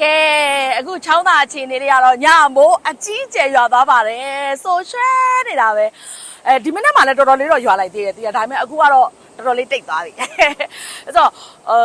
ကဲအခုချောင်းသားအခြေအနေတွေကတော့ညမိုးအကြီးကျယ်ရွာသွားပါတယ်ဆိုရွှဲနေတာပဲအဲဒီမနေ့မှလည်းတော်တော်လေးတော့ရွာလိုက်သေးတယ်တကယ်ဒါပေမဲ့အခုကတော့ တော်တော်လေးတိတ်သွားပြီအဲဆိုအဲ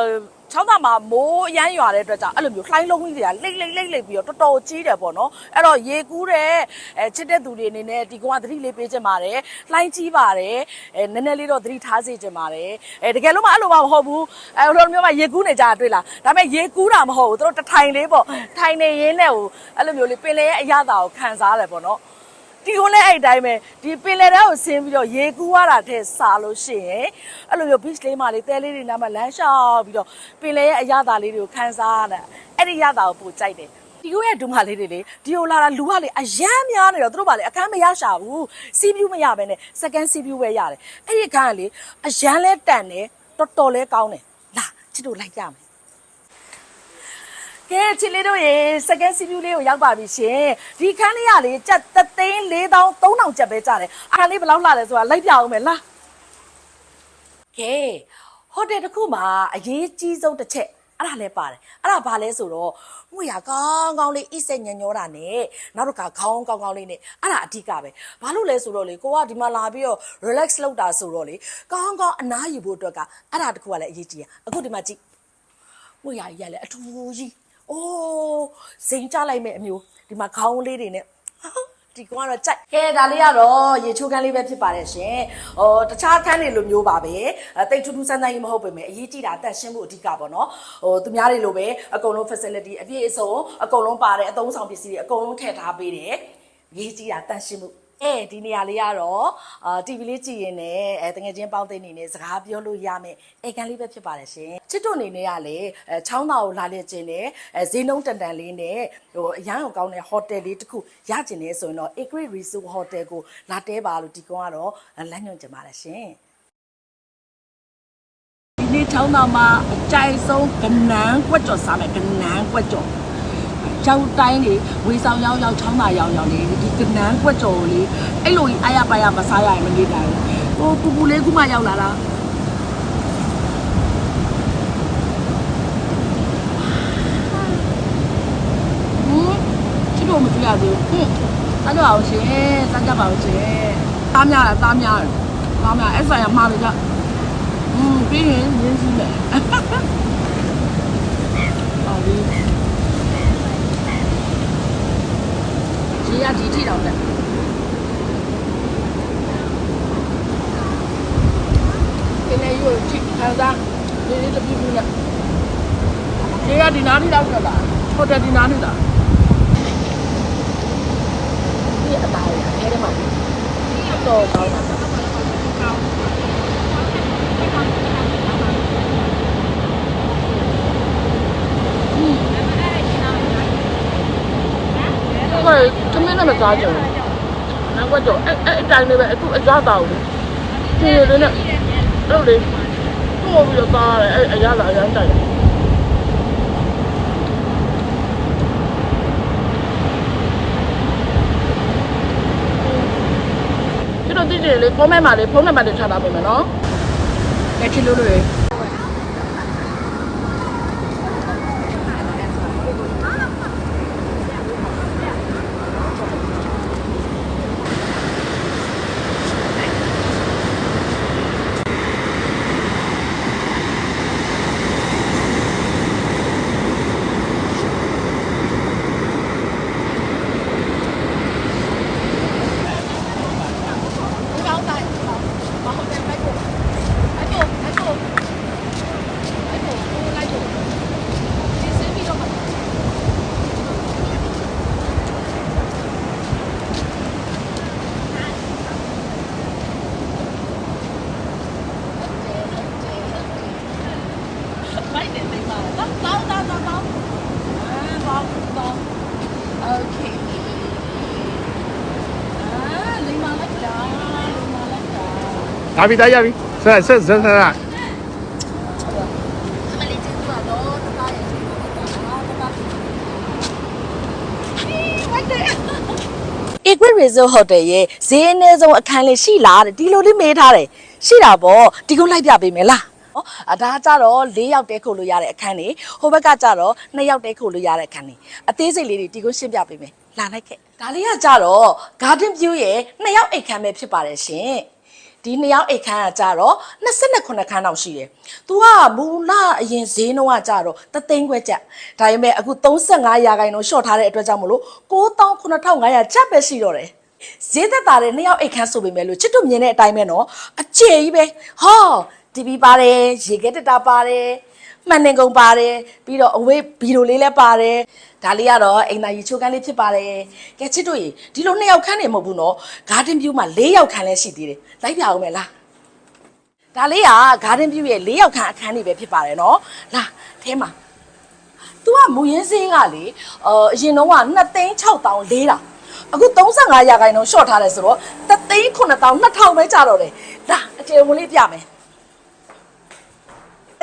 ချောင်းသားမှာမိုးအရမ်းရွာတဲ့အတွက်ကြောင့်အဲ့လိုမျိုးလှိုင်းလုံးကြီးတွေကလိမ့်လိမ့်လိမ့်လိမ့်ပြီးတော့တော်တော်ကြီးတယ်ပေါ့နော်အဲ့တော့ရေကူးတဲ့အဲချစ်တဲ့သူတွေအနေနဲ့ဒီကောင်ကသတိလေးပေးချင်ပါတယ်လှိုင်းကြီးပါတယ်အဲနည်းနည်းလေးတော့သတိထားစေချင်ပါတယ်အဲတကယ်လို့မှအဲ့လိုမှမဟုတ်ဘူးအဲဟိုလိုမျိုးမှရေကူးနေကြတာတွေ့လားဒါပေမဲ့ရေကူးတာမဟုတ်ဘူးသူတို့တထိုင်လေးပေါ့ထိုင်နေရင်းနဲ့ဟိုအဲ့လိုမျိုးလေးပင်လေရဲ့အရသာကိုခံစားရတယ်ပေါ့နော် ဒီကုန်းလည်းအဲ့ဒီတိုင်းပဲဒီပင်လယ်ထဲကိုဆင်းပြီးတော့ရေကူးရတာတဲ့စားလို့ရှိရင်အဲ့လိုမျိုး beach လေးမှလေးတဲလေးတွေနားမှာလမ်းလျှောက်ပြီးတော့ပင်လယ်ရဲ့အရသာလေးတွေကိုခံစားရတယ်အဲ့ဒီရသာကိုပိုကြိုက်တယ်ဒီကိုရဲ့ဒုမလေးတွေလေဒီကိုလာတာလူကလေအယမ်းများနေတော့သူတို့ကလေအခန်းမရရှာဘူးစီးပြူးမရဘဲနဲ့ second စီးပြူးပဲရတယ်အဲ့ဒီအခန်းကလေအယမ်းလဲတန်တယ်တော်တော်လဲကောင်းတယ်လာချစ်တို့လိုက်ကြမယ် ကဲချစ်လေးတို့ရေ second CPU လေးကိုရောက်ပါပြီရှင်ဒီခန်းလေးကလေကြက်သသိန်း4000 3000ကျပ်ပဲကြတယ်အခန်းလေးဘယ်လောက်လှလဲဆိုတာလိုက်ပြအောင်မယ်လားကဲဟိုတယ်တစ်ခုမှာအရေးကြီးဆုံးတစ်ချက်အဲ့ဒါလည်းပါတယ်အဲ့ဒါဘာလဲဆိုတော့ငွေရကောင်းကောင်းလေးအိစက်ညံ့ညောတာနဲ့နောက်တစ်ခါခေါင်းကောင်းကောင်းလေးနဲ့အဲ့ဒါအဓိကပဲဘာလို့လဲဆိုတော့လေကိုကဒီမှာလာပြီးတော့ relax လုပ်တာဆိုတော့လေကောင်းကောင်းအနားယူဖို့အတွက်ကအဲ့ဒါတစ်ခုကလည်းအရေးကြီးရအခုဒီမှာကြည့်ငွေရကြီးရလဲအထူးကြီး အိုးစိန်ကြလိုက်မဲ့အမျိုးဒီမှာခေါင်းလေးတွေနဲ့ဒီကောင်ကတော့ကြိုက်ခဲဒါလေးကတော့ရေချိုးခန်းလေးပဲဖြစ်ပါတယ်ရှင်ဟောတခြားခန်းတွေလိုမျိုးပါပဲအဲတိတ်ထူးထူးဆန်းဆန်းကြီးမဟုတ်ပေမဲ့အရေးကြီးတာအသက်ရှင်းဖို့အဓိကပေါ့နော်ဟိုသူများတွေလိုပဲအကုန်လုံး facility အပြည့်အစုံအကုန်လုံးပါတယ်အသုံးဆောင်ပစ္စည်းတွေအကုန်လုံးထည့်ထားပေးတယ်ရေးကြီးတာအသက်ရှင်းမှု အဲဒီနေရာလေးကတော့အာ TV လေးကြည့်ရင်လည်းအဲတငယ်ချင်းပေါင်းသိနေနေစကားပြောလို့ရမယ်အေကန်လေးပဲဖြစ်ပါတယ်ရှင်ချစ်တို့အနေနဲ့ကလည်းအဲချောင်းသားကိုလာလက်ခြင်းနဲ့အဲဈေးနှုန်းတန်တန်လေးနဲ့ဟိုအရန်ကိုကောင်းတဲ့ဟိုတယ်လေးတစ်ခုရကျင်နေဆိုရင်တော့ Acre Resort Hotel ကိုလာတဲပါလို့ဒီကောင်ကတော့လမ်းညွှန်ကြပါတယ်ရှင်ဒီနေ့ချောင်းသားမှာအကြိုက်ဆုံးကနန်းကွက်ကြော်စားမယ်ကနန်းကွက်ကြော် ကျောင်းတိုင်းလေဝေဆောင်ရောက်ရောက်ချောင်းသာရောက်ရောက်လေဒီကနန်းကွက်ကြော်ကိုလေအဲ့လိုကြီးအားရပါရမစားရရင်မနေနိုင်ဘူးဟိုပူပူလေးခုမှရောက်လာတာဟမ်ချစ်လို့မကြည့်ရသေးဘူးဟမ်စားကြပါဦးရှင်စားကြပါဦးရှင်သားများလားသားများတယ်သားများအဲ့ဆိုင်ကမှားတယ်ကြဟမ်ပြီးရင်ရင်းစီးမယ်ဟောဒီ ရေရဒီထိတောင်တက်ဒီနေ့ယူထိခံစားဒီနေ့တပြည့်ပြည့်နဲ့ရေရဒီနားထိတောင်တက်လာဟိုတယ်ဒီနားထိလာဒီအသားရအဲ့ဒီမှာတော့ကောင်းတာ ဟဲ့သမင်းနဲ့မစားကြဘူးနောက်ကတော့အဲ့အဲ့အတိုင်းလေးပဲအခုအစားတောက်လို့ဒီလိုနဲ့အဲ့လေပို့ပြီးတော့စားရတယ်အဲ့အရသာအရမ်းတိုင်ဒီလိုတည်တယ်လေဖုန်းမဲမှာလေဖုန်းနံပါတ်တွေထားထားပေးမယ်နော်။အဲ့ချီလို့လို့ မိုက်တယ်သိပါလား။ကောင်းကောင်းကောင်းကောင်း။အဲကောင်းကောင်း။ Okay ။အာလိမ္မာလိုက်တာလိမ္မာလိုက်တာဒါပြီသားရပြီဆက်ဆက်ဆက်ဆက်။အမလေးကျေးဇူးပါတော့တကားရဲ့ကျေးဇူးပါတော့တကား။ဝတ်တယ်။ Equity Resort Hotel ရဲ့ဈေးအနည်းဆုံးအခန်းလေးရှိလားတဲ့ဒီလိုလေးမေးထားတယ်။ရှိတာပေါ့ဒီကုန်းလိုက်ပြပေးမယ်လား။ နော်အဒါကကြတော့၄ယောက်တဲခုတ်လို့ရတဲ့အခန်းနေဟိုဘက်ကကြတော့၂ယောက်တဲခုတ်လို့ရတဲ့အခန်းနေအသေးစိတ်လေးတွေဒီကိုရှင်းပြပေးမယ်လာလိုက်ခဲ့ဒါလေးကကြတော့ garden view ရဲ့၂ယောက်အိတ်ခန်းပဲဖြစ်ပါတယ်ရှင်ဒီနှစ်ယောက်အိတ်ခန်းကကြတော့29ခန်းတောင်ရှိတယ်။ तू ကမူလအရင်ဈေးနှုန်းကကြတော့တသိန်းခွဲကျပ်။ဒါပေမဲ့အခု35ရာခိုင်နှုန်းရှော့ထားတဲ့အတွက်ကြောင့်မလို့99,500ကျပ်ပဲရှိတော့တယ်။ဈေးသက်သာတဲ့နှစ်ယောက်အိတ်ခန်းဆိုပေမဲ့လို့ချစ်တို့မြင်တဲ့အတိုင်းပဲနော်။အကျယ်ကြီးပဲ။ဟော TV ပါတယ်ရေခဲတက်တာပါတယ်မှန်နေကုန်ပါတယ်ပြီးတော့အဝေးဗီဒီယိုလေးလည်းပါတယ်ဒါလေးကတော့အိမ်သားရေချိုးကန်းလေးဖြစ်ပါတယ်ကဲချစ်တို့ရေဒီလိုနှစ်ယောက်ခန်းနေမဟုတ်ဘူးနော် garden view မှာ၄ယောက်ခန်းလည်းရှိသေးတယ်လိုက်ပြအောင်မယ်လားဒါလေးက garden view ရဲ့၄ယောက်ခန်းအခန်းလေးပဲဖြစ်ပါတယ်နော်လာအဲမှာ तू ကမူရင်းစင်းကလေအော်အရင်တော့က2သိန်း6000လေးတာအခု35ရာခိုင်နှုန်း short ထားတယ်ဆိုတော့3သိန်း9000 2000ပဲကြာတော့တယ်လာအကျေဝင်လေးပြမယ်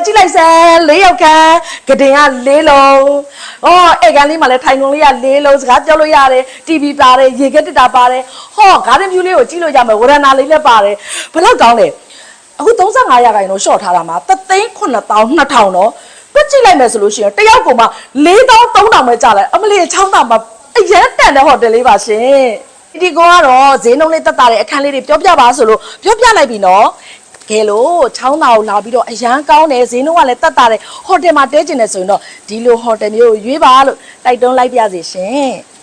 ကြည့်လိုက်စမ်းလေးယောက်ခန်းကတင်ကလေးလုံး။အော်အဲ့ကန်လေးမှလည်းထိုင်ကုန်လေးကလေးလုံးစကားပြောလို့ရတယ်။ TV ပါတယ်ရေခဲတက်တာပါတယ်။ဟော garden view လေးကိုကြည့်လို့ရမယ်ဝရဏာလေးလည်းပါတယ်။ဘယ်လောက်ကောင်းလဲ။အခု35ရာခိုင်နှုန်း short ထားတာမှာ3သိန်း9000 2000တော့တွက်ကြည့်လိုက်မယ်ဆိုလို့ရှိရင်တစ်ယောက်ကိုမှ4000 3000ပဲကြာလိုက်အမလေးချောင်းတာမှာအရင်တန်တဲ့ဟိုတယ်လေးပါရှင်။ဒီကောကတော့ဈေးနှုန်းလေးတက်တာတဲ့အခန်းလေးတွေပြောပြပါဆိုလို့ပြောပြလိုက်ပြီနော်။ ကဲလို့ချောင်းသာကိုလာပြီးတော့အရန်ကောင်းတယ်ဈေးနှုန်းကလည်းတက်တာတယ်ဟိုတယ်မှာတဲကျင်တယ်ဆိုရင်တော့ဒီလိုဟိုတယ်မျိုးကိုရွေးပါလို့တိုက်တွန်းလိုက်ပြစီရှင်။